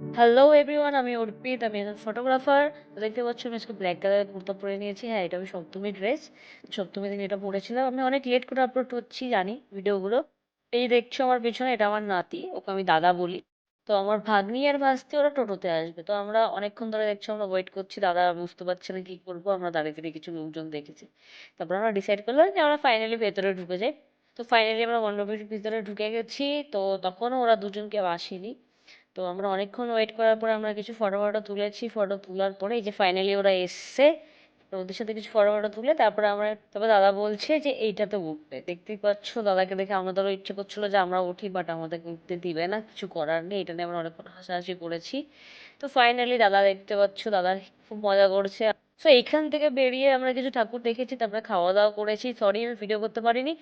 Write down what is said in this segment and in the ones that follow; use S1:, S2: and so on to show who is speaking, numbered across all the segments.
S1: Hello everyone আমি অর্পিত, আমি একজন ফটোগ্রাফার দেখতে পাচ্ছ, আমি আজকে ব্ল্যাক কালারের কুর্তা পরে নিয়েছি। হ্যাঁ এটা আমি সপ্তমী ড্রেস সপ্তমী দিন এটা পরেছিলাম। আমি অনেক লেট করে আপলোড করছি, জানি ভিডিওগুলো। এই দেখছ আমার পেছনে, এটা আমার নাতি, ওকে আমি দাদা বলি। তো আমার ভাগ্নি আর ভাস্তি, ওরা টোটোতে আসবে। তো আমরা অনেকক্ষণ ধরে দেখছ, আমরা ওয়েট করছি। দাদা বুঝতে পারছে না কি করব, আমরা দাঁড়িয়ে দাঁড়িয়ে কিছু লোকজন দেখেছি। তারপর আমরা ডিসাইড করলাম যে আমরা ফাইনালি ভেতরে ঢুকে যাই। তো ফাইনালি আমরা মণ্ডপের ভিতরে ঢুকে গেছি। তো তখনও ওরা দুজন কেউ আসেনি। তো আমরা অনেকক্ষণ ওয়েট করার পরে আমরা কিছু ফটো ফটো তুলেছি। ফটো তোলার পরে এই যে ফাইনালি ওরা এসছে, তো ওদের সাথে কিছু ফটো ফটো তুলে তারপরে আমরা, তারপর দাদা বলছে যে এইটাতে উঠবে। দেখতেই পাচ্ছ, দাদাকে দেখে আমাদেরও ইচ্ছে করছিল যে আমরা উঠি বাট আমাদেরকে উঠতে দিবে না, কিছু করার নেই। এটা নিয়ে আমরা অনেকক্ষণ হাসাহাসি করেছি। তো ফাইনালি দাদা দেখতে পাচ্ছ, দাদা খুব মজা করছে। তো এইখান থেকে বেরিয়ে আমরা কিছু ঠাকুর দেখেছি, তারপরে খাওয়া দাওয়া করেছি। সরি আমি ভিডিও করতে পারিনি।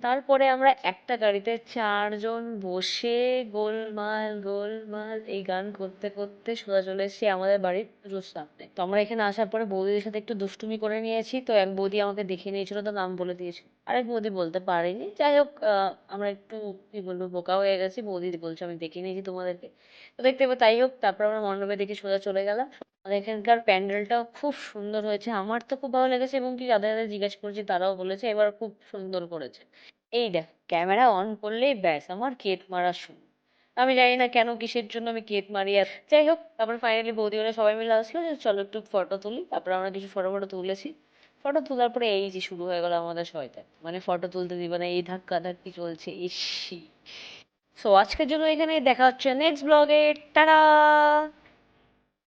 S1: তারপরে আমরা একটা গাড়িতে চারজন বসে গোলমাল গোলমাল এই গান করতে করতে সোজা চলে এসেছি আমাদের বাড়ির পুজোর সামনে তো আমরা এখানে আসার পরে বৌদিদের সাথে একটু দুষ্টুমি করে নিয়েছি। তো এক বৌদি আমাকে দেখে নিয়েছিল, তো নাম বলে দিয়েছিল আরেক বৌদি বলতে পারিনি। যাই হোক আমরা একটু, কি বলব, বোকা হয়ে গেছি। বৌদি বলছে, আমি দেখে নিয়েছি তোমাদেরকে। তো দেখতে পাবো, তাই হোক, তারপর আমরা মণ্ডপের দিকে সোজা চলে গেলাম। আমাদের এখানকার প্যান্ডেলটাও খুব সুন্দর হয়েছে। আমার তো খুব ভালো লেগেছে এবং কি যাদের যাদের জিজ্ঞেস করেছি, তারাও বলেছে, এবার খুব সুন্দর করেছে। এই দেখ, ক্যামেরা অন করলেই ব্যাস, আমার কেট মারা শুরু। আমি জানি না কেন, কিসের জন্য আমি কেট মারি আর যাই হোক, তারপর ফাইনালি বৌদি ওরা সবাই মিলে আসলো যে চলো একটু ফটো তুলি। তারপর আমরা কিছু ফটো ফটো তুলেছি। ফটো তোলার পরে এই যে শুরু হয়ে গেল আমাদের শয়তান। মানে ফটো তুলতে দিবে না, এই ধাক্কা ধাক্কি চলছে, ইসি। সো আজকের জন্য এখানে দেখা হচ্ছে নেক্সট ব্লগে টাটা